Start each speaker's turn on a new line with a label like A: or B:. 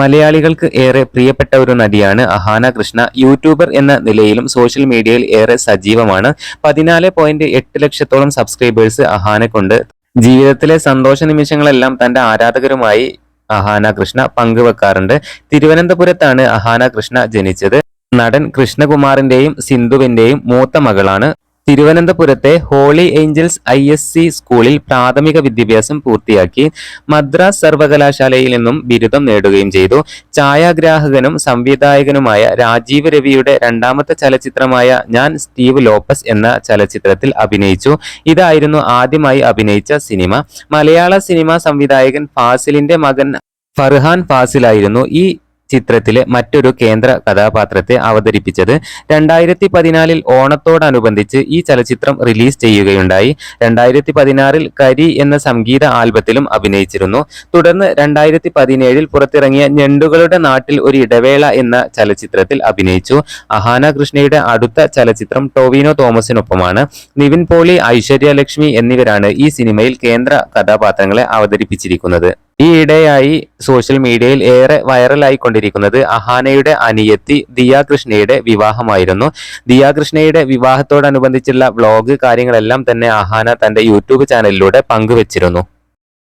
A: മലയാളികൾക്ക് ഏറെ പ്രിയപ്പെട്ട ഒരു നടിയാണ് അഹാന കൃഷ്ണ. യൂട്യൂബർ എന്ന നിലയിലും സോഷ്യൽ മീഡിയയിൽ ഏറെ സജീവമാണ്. പതിനാല് പോയിന്റ് എട്ട് ലക്ഷത്തോളം സബ്സ്ക്രൈബേഴ്സ് അഹാനക്കുണ്ട്. ജീവിതത്തിലെ സന്തോഷ നിമിഷങ്ങളെല്ലാം തന്റെ ആരാധകരുമായി അഹാന കൃഷ്ണ പങ്കുവെക്കാറുണ്ട്. തിരുവനന്തപുരത്താണ് അഹാന കൃഷ്ണ ജനിച്ചത്. നടൻ കൃഷ്ണകുമാറിന്റെയും സിന്ധുവിന്റെയും മൂത്ത മകളാണ്. തിരുവനന്തപുരത്തെ Holy Angels I S C സ്കൂളിൽ പ്രാഥമിക വിദ്യാഭ്യാസം പൂർത്തിയാക്കി മദ്രാസ് സർവകലാശാലയിൽ നിന്നും ബിരുദം നേടുകയും ചെയ്തു. ഛായാഗ്രാഹകനും സംവിധായകനുമായ രാജീവ് രവിയുടെ രണ്ടാമത്തെ ചലച്ചിത്രമായ ഞാൻ സ്റ്റീവ് ലോപ്പസ് എന്ന ചലച്ചിത്രത്തിൽ അഭിനയിച്ചു. ഇതായിരുന്നു ആദ്യമായി അഭിനയിച്ച സിനിമ. മലയാള സിനിമാ സംവിധായകൻ ഫാസിലിന്റെ മകൻ ഫർഹാൻ ഫാസിലായിരുന്നു ഈ ചിത്രത്തിലെ മറ്റൊരു കേന്ദ്ര കഥാപാത്രത്തെ അവതരിപ്പിച്ചത് രണ്ടായിരത്തി പതിനാലിൽ ഓണത്തോടനുബന്ധിച്ച് ഈ ചലച്ചിത്രം റിലീസ് ചെയ്യുകയുണ്ടായി. രണ്ടായിരത്തി പതിനാറിൽ കരി എന്ന സംഗീത ആൽബത്തിലും അഭിനയിച്ചിരുന്നു. തുടർന്ന് രണ്ടായിരത്തി പതിനേഴിൽ പുറത്തിറങ്ങിയ ഞണ്ടുകളുടെ നാട്ടിൽ ഒരു ഇടവേള എന്ന ചലച്ചിത്രത്തിൽ അഭിനയിച്ചു. അഹാന കൃഷ്ണയുടെ അടുത്ത ചലച്ചിത്രം ടോവിനോ തോമസിനൊപ്പമാണ്. നിവിൻ പോളി ഐശ്വര്യ ലക്ഷ്മി എന്നിവരാണ് ഈ സിനിമയിൽ കേന്ദ്ര കഥാപാത്രങ്ങളെ അവതരിപ്പിച്ചിരിക്കുന്നത്. ഈയിടെയായി സോഷ്യൽ മീഡിയയിൽ ഏറെ വൈറലായിക്കൊണ്ടിരിക്കുന്നത് അഹാനയുടെ അനിയത്തി ദിയാകൃഷ്ണയുടെ വിവാഹമായിരുന്നു. ദിയാകൃഷ്ണയുടെ വിവാഹത്തോടനുബന്ധിച്ചുള്ള വ്ളോഗ് കാര്യങ്ങളെല്ലാം തന്നെ അഹാന തന്റെ യൂട്യൂബ് ചാനലിലൂടെ പങ്കുവച്ചിരുന്നു.